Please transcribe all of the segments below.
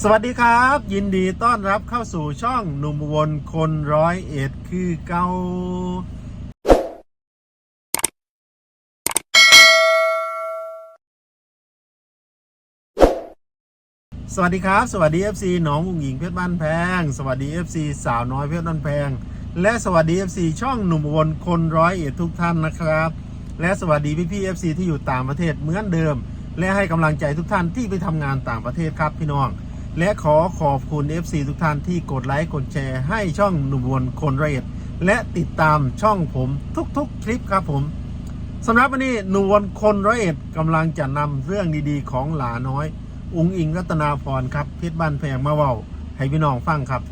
สวัสดีครับ ยินดีต้อนรับเข้าสู่ช่องหนุ่มอุบนคนร้อยเอ็ดคือเกาสวัสดีครับ สวัสดี FC หนองอุ๋งหญิงเพชรบ้านแพง สวัสดี FC สาวน้อยเพชรบ้านแพง และสวัสดี FC ช่องหนุ่มอุบนคนร้อยเอ็ดทุกท่านนะครับ และสวัสดีพี่พี่ FC ที่อยู่ต่างประเทศเหมือนเดิม และให้กำลังใจทุกท่านที่ไปทำงานต่างประเทศครับพี่น้อง และขอขอบคุณ FC ทุกท่านที่กดไลค์ กดแชร์ให้ช่องหนุ่มวนคนละเอียดและติดตามช่องผมทุกๆคลิปครับผมสำหรับวันนี้หนุ่มวนคนละเอียดกำลังจะนำเรื่องดีๆ ของหลาน้อย อุงอิงรัตนาพรครับเพชรบ้านแพงมาเว้าให้พี่น้องฟังครับ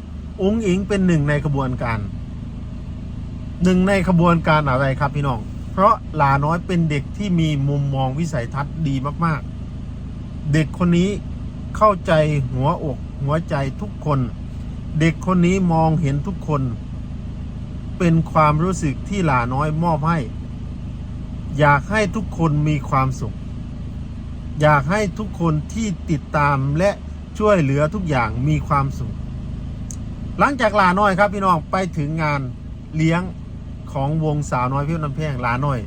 อุงอิงเป็นหนึ่งในขบวนการหนึ่งในขบวนการอะไรครับพี่น้อง เพราะหลาน้อยเป็นเด็กที่มีมุมมองวิสัยทัศน์ดีมากๆ เด็กคนนี้ เข้าใจหัวอกหัวใจทุกคน เด็กคนนี้มองเห็นทุกคน เป็นความรู้สึกที่หลาน้อยมอบให้ อยากให้ทุกคนมีความสุข อยากให้ทุกคนที่ติดตามและช่วยเหลือทุกอย่างมีความสุข หลังจากหลาน้อยครับพี่น้องไปถึงงานเลี้ยงของวงสาวน้อยเพี่น้ำแพงหลาน้อย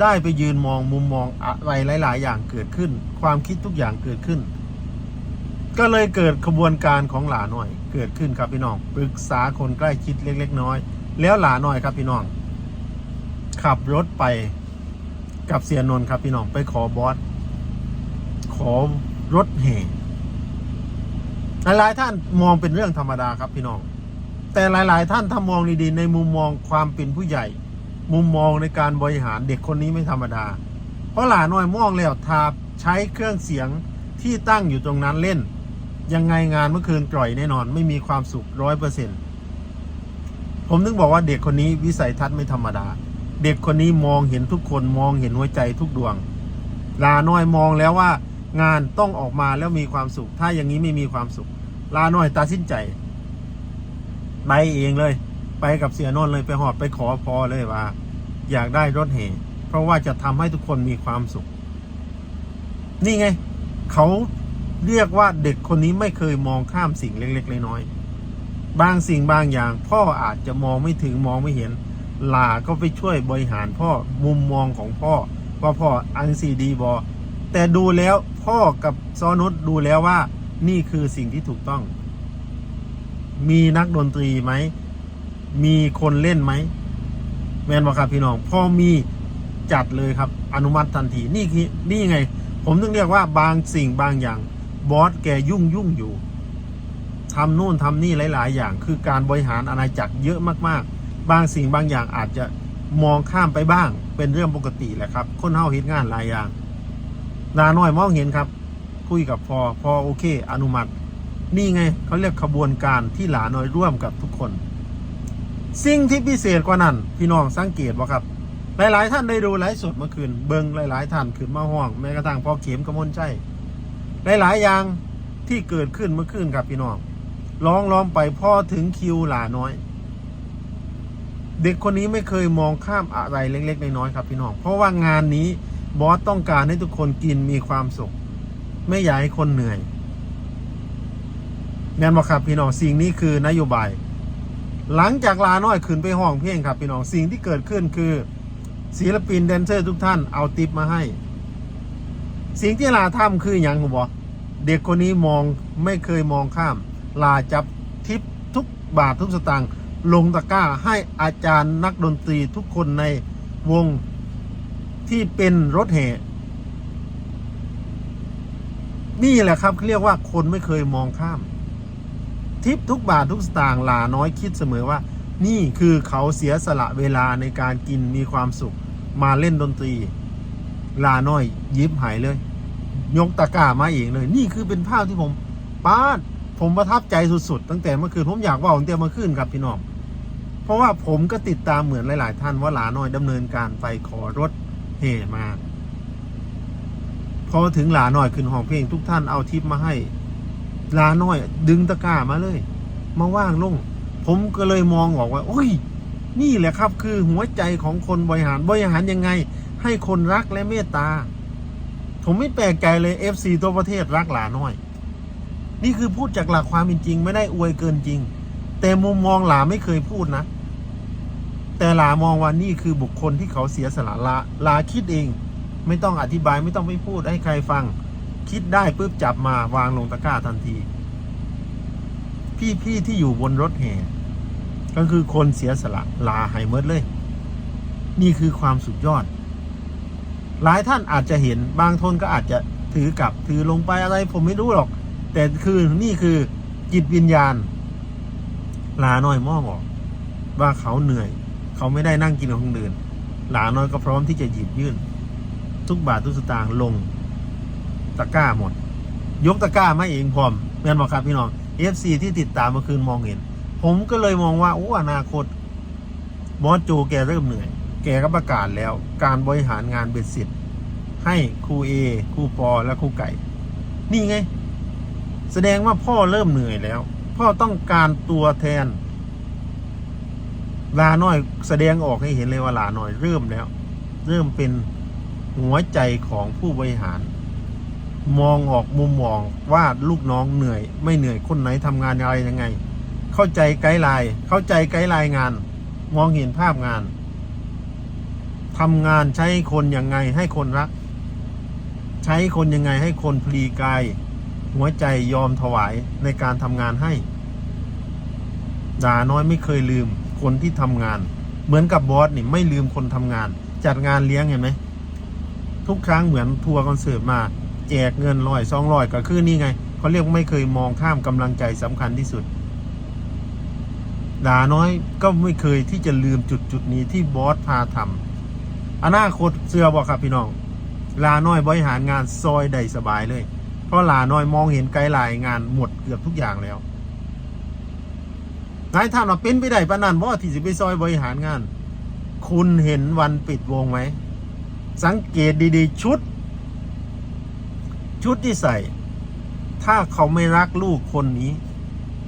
ได้ไปยืนมองมุมมองอะไรหลาย ๆ อย่างเกิดขึ้น ความคิดทุกอย่างเกิดขึ้น ก็เลยเกิดขบวนการของหลาหน้อย เกิดขึ้นครับพี่น้องปรึกษาคนใกล้ชิดเล็ก ๆ น้อย แล้วหลาหน้อยครับพี่น้อง ขับรถไปกับเสียนนท์ครับพี่น้องไปขอบอสขอรถแห่หลายๆท่านมองเป็นเรื่องธรรมดาครับพี่น้อง แต่หลาย ๆ ท่านถ้ามองดีๆในมุมมองความเป็นผู้ใหญ่ มุมมองในการบริหารเด็กคนนี้ไม่ธรรมดา เพราะหลาน้อยมองแล้วทาใช้เครื่องเสียงที่ตั้งอยู่ตรงนั้นเล่น ยังไงงานเมื่อคืนกร่อยแน่นอน ไม่มีความสุขร้อยเปอร์เซ็นผมนึกบอกว่าเด็กคนนี้วิสัยทัศน์ไม่ธรรมดา เด็กคนนี้มองเห็นทุกคนมองเห็นหัวใจทุกดวง ลาน้อยมองแล้วว่างานต้องออกมาแล้วมีความสุข ถ้าอย่างนี้ไม่มีความสุข ลาน้อยตัดสินใจ ไปเองเลย ไปกับเสียนนท์เลยไปหอดไปขอพอเลยว่า อยากได้รถแห่เพราะว่าจะทำให้ทุกคนมีความสุข นี่ไง เขา เรียกว่าเด็กคนนี้ไม่เคยมองข้ามสิ่งเล็กๆน้อยๆบางสิ่งบางอย่าง พ่ออาจจะมองไม่ถึงมองไม่เห็นลาก็ไปช่วยบริหารพ่อมุมมองของพ่อว่าพ่ออันซีดีบอแต่ดูแล้วพ่อกับซอนุชดูแล้วว่า นี่คือสิ่งที่ถูกต้อง มีนักดนตรีไหม มีคนเล่นไหมแมนบอกครับพี่น้องพ่อมีจัดเลยครับ อนุมัติทันทีนี่คือนี่ไง ผมถึงเรียกว่าบางสิ่งบางอย่าง บอสแกยุ่งยุ่งอยู่ทำนู่นทำนี่หลาย ๆ อย่าง คือการบริหารอาณาจักรเยอะมากๆ บางสิ่งบางอย่างอาจจะมองข้ามไปบ้าง เป็นเรื่องปกติแหละครับ คนเฮาเฮ็ดงานหลายอย่างลาน้อยมองเห็นครับ คุยกับพอพอโอเค อนุมัติ นี่ไงเขาเรียกขบวนการที่หลาน้อยร่วมกับทุกคน สิ่งที่พิเศษกว่านั้น พี่น้องสังเกตว่าครับ หลาย ๆ ท่านได้ดูไลฟ์สดเมื่อคืนเบิงหลาย ๆ ท่านขึ้นมาห้องแม้กระทั่งพอเข็มกระมวลใช่ หลายๆอย่างที่เกิดขึ้นเมื่อคืนครับพี่น้องร้องร้องไปพอถึงคิวหลาน้อย เด็กคนนี้ไม่เคยมองข้ามอะไรเล็ก ๆ น้อยๆครับพี่น้องเพราะว่างานนี้บอสต้องการให้ทุกคนกินมีความสุข ไม่อยากให้คนเหนื่อยแม่นบอกครับพี่น้องสิ่งนี้คือนโยบาย หลังจากลาน้อยขึ้นไปห้องเพลงครับพี่น้องสิ่งที่เกิดขึ้นคือศิลปินแดนเซอร์ทุกท่านเอาติปมาให้ สิ่งที่ลาทำคืออย่างผมบอกเด็กคนนี้มองไม่เคยมองข้าม ลาจับทิปทุกบาททุกสตางค์ลงตะกร้าให้อาจารย์นักดนตรีทุกคนในวงที่เป็นรถแห่นี่แหละครับเขาเรียกว่าคนไม่เคยมองข้าม ทิปทุกบาททุกสตางค์ลาน้อยคิดเสมอว่า นี่คือเขาเสียสละเวลาในการกินมีความสุขมาเล่นดนตรี ลาน้อยยิบหายเลย ยกตะกร้ามาเองเลย นี่คือเป็นภาพที่ผมป้าดผมประทับใจสุดๆ ตั้งแต่เมื่อคืนผมอยากว่าตั้งแต่เมื่อคืนครับพี่น้องเพราะว่าผมก็ติดตามเหมือนหลาย ๆ ท่านว่าหลาน้อยดำเนินการไปขอรถเห่มาพอถึงหลาน้อยขึ้นห้องเพลงทุกท่านเอาทิปมาให้ลาน้อย ดึงตะกร้ามาเลย มาว่างลง ผมก็เลยมองออกว่าโอ้ยนี่แหละครับ คือหัวใจของคนบริหารบริหารยังไง ให้คนรักและเมตตา ผมไม่แปลกใจเลย FC ตัวประเทศรักหลาน้อย นี่คือพูดจากหลักความเป็นจริง ไม่ได้อวยเกินจริง แต่มุมมองหลาไม่เคยพูดนะ แต่หลามองว่านี่คือบุคคลที่เขาเสียสละลาลาคิดเอง ไม่ต้องอธิบายไม่ต้องไปพูดให้ใครฟัง คิดได้ปุ๊บจับมาวางลงตะกร้าทันที พี่ๆที่อยู่บนรถแห่ก็คือคนเสียสละลาหายเมิดเลย นี่คือความสุดยอด หลายท่านอาจจะเห็นบางทนก็อาจจะถือกลับถือลงไปอะไรผมไม่รู้หรอก แต่คือนี่คือจิตวิญญาณลาน้อยมองออก ว่าเขาเหนื่อย เขาไม่ได้นั่งกินของคนอื่นหลาน้อยก็พร้อมที่จะหยิบยื่น ทุกบาททุกสตางค์ลงตะกร้าหมด ยกตะกร้ามาเองพร้อมแม่นบอกครับพี่น้อง FC ที่ติดตามเมื่อคืนมองเห็น ผมก็เลยมองว่าโอ้อนาคตบอสโจแกเริ่มเหนื่อย แกก็ประกาศแล้ว การบริหารงานเบ็ดเสร็จให้ครูเอครูปอและครูไก่ นี่ไง แสดงว่าพ่อเริ่มเหนื่อยแล้ว พ่อต้องการตัวแทนลาน้อยแสดงออกให้เห็นเลยว่าลาน้อยเริ่มแล้ว เริ่มเป็นหัวใจของผู้บริหาร มองออกมุมมองว่าลูกน้องเหนื่อย ไม่เหนื่อยคนไหนทำงานอะไรยังไง เข้าใจไกด์ไลน์เข้าใจไกด์ไลน์งาน มองเห็นภาพงาน ทำงานใช้คนยังไงให้คนรัก ใช้คนยังไงให้คนพลีกาย หัวใจยอมถวายในการทำงานให้ ด่าน้อยไม่เคยลืมคนที่ทำงาน เหมือนกับบอสนี่ไม่ลืมคนทำงาน จัดงานเลี้ยงเห็นไหมทุกครั้งเหมือนทัวร์คอนเสิร์ตมา แจกเงินร้อยสองร้อยก็คือนี่ไงเขาเรียกไม่เคยมองข้ามกำลังใจสำคัญที่สุดดาน้อยก็ไม่เคยที่จะลืมจุดจุดนี้ที่บอสพาทำ อนาคตเสื้อบอกครับพี่น้อง ลาน้อยบริหารงานซอยได้สบายเลย เพราะลาน้อยมองเห็นไกด์ไลน์งานหมดเกือบทุกอย่างแล้วนายท่านว่าเป็นไปได้ปะนันว่าที่สิไปซอยบริหารงาน คุณเห็นวันปิดวงไหม สังเกตดีๆ ชุด ชุดที่ใส่ ถ้าเขาไม่รักลูกคนนี้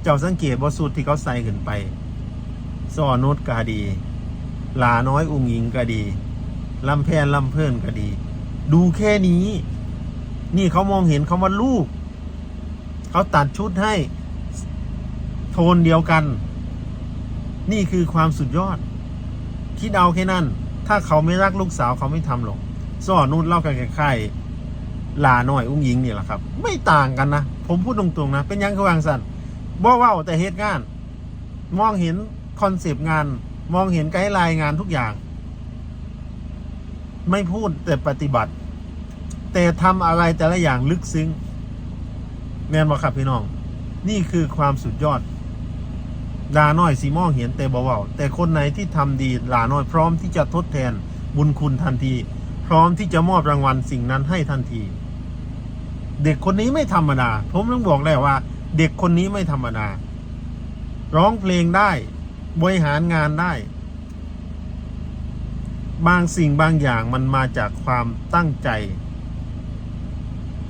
เจ้าสังเกตว่าสุดที่เขาใส่ขึ้นไปซ่อนุดก็ดี ลาน้อยอุ้งอิงก็ดี ลำแพนลำเพิ่นก็ดี ดูแค่นี้ นี่เขามองเห็นเขาว่าลูก เขาตัดชุดให้ โทนเดียวกัน นี่คือความสุดยอด คิดเอาแค่นั้น ถ้าเขาไม่รักลูกสาวเขาไม่ทำหรอกซ่อนุ่นเล่ากันคล้ๆลาหน่อยอุ้งยิงนี่แหละครับ ไม่ต่างกันนะ ผมพูดตรงๆนะ เป็นยังกวางสันบ่เว่าแต่เหตุงาน มองเห็นคอนเซปต์งาน มองเห็นไกด์ไลน์งานทุกอย่าง ไม่พูดแต่ปฏิบัติ แต่ทำอะไรแต่ละอย่างลึกซึ้งแมนบอกครับพี่น้อง นี่คือความสุดยอดลาน้อยสีมองเห็นแต่เบาๆแต่คนไหนที่ทำดีลาน้อยพร้อมที่จะทดแทนบุญคุณทันที พร้อมที่จะมอบรางวัลสิ่งนั้นให้ทันที เด็กคนนี้ไม่ธรรมดา ผมต้องบอกแล้วว่า เด็กคนนี้ไม่ธรรมดา ร้องเพลงได้ บริหารงานได้ บางสิ่งบางอย่างมันมาจากความตั้งใจ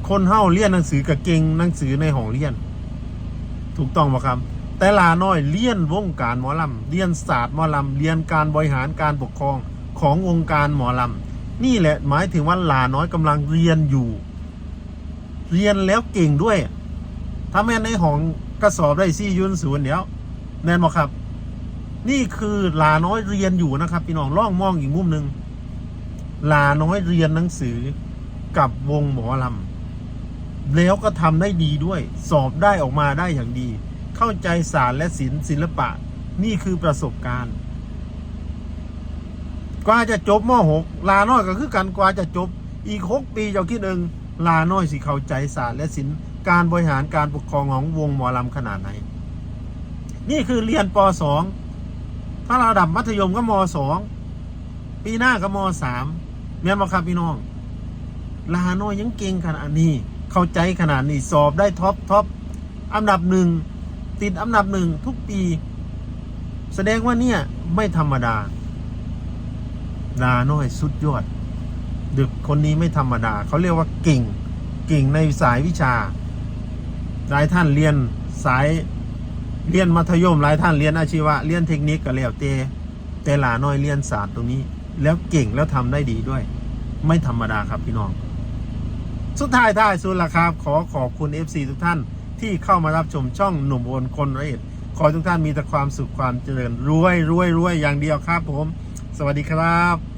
คนเฮ้าเรียนหนังสือกับเก่งหนังสือในห้องเรียน ถูกต้องไหมครับ แต่ลาน้อยเลี้ยนวงการหมอลำเรียนศาสตร์หมอลำเรียนการบริหารการปกครองของวงค์การหมอลำนี่แหละหมายถึงว่าลาน้อยกำลังเรียนอยู่ เรียนแล้วเก่งด้วย ถ้าแม่ในห้องกระสอบได้ซี่ยุนศูนย์เดี๋ยวแน่นบอกครับ นี่คือลาน้อยเรียนอยู่นะครับ พี่น้องล่องมองอีกมุมหนึ่งลาน้อยเรียนหนังสือกับวงหมอลำแล้วก็ทำได้ดีด้วย สอบได้ออกมาได้อย่างดี เข้าใจศาสตร์และศิลป์ศิลปะ นี่คือประสบการณ์ กว่าจะจบม .6 ลาน้อยก็คือกันกว่าจะจบ อีก6ปีเจ้าคิดเองลาน้อยสิเข้าใจศาสตร์และศิลป์การบริหารการปกครองของวงหมอลำขนาดไหน นี่คือเรียนป .2 ถ้าระดับมัธยมก็ม .2 ปีหน้าก็ม .3 เมียนมาครับพี่น้อง ลาโนยังเก่งขนาดนี้ เข้าใจขนาดนี้สอบได้ท็อปท็อปอันดับหนึ่งติดอันดับหนึ่งทุกปี แสดงว่าเนี่ย ไม่ธรรมดา ลาโน้อยสุดยอดดึกคนนี้ไม่ธรรมดา เขาเรียกว่าเก่ง เก่งในสายวิชา หลายท่านเรียนสาย เรียนมัธยมหลายท่านเรียนอาชีวะเรียนเทคนิคก็แล้วแต่แต่ลาน้อยเรียนศาสตร์ตรงนี้ แล้วเก่งแล้วทำได้ดีด้วย ไม่ธรรมดาครับพี่น้อง สุดท้ายท้ายสุดละครับขอขอบคุณ FC ทุกท่านที่เข้ามารับชมช่องหนุ่มโอนคนร้อยเอ็ดขอทุกท่านมีแต่ความสุขความเจริญรวยรวยรวยอย่างเดียวครับผม สวัสดีครับ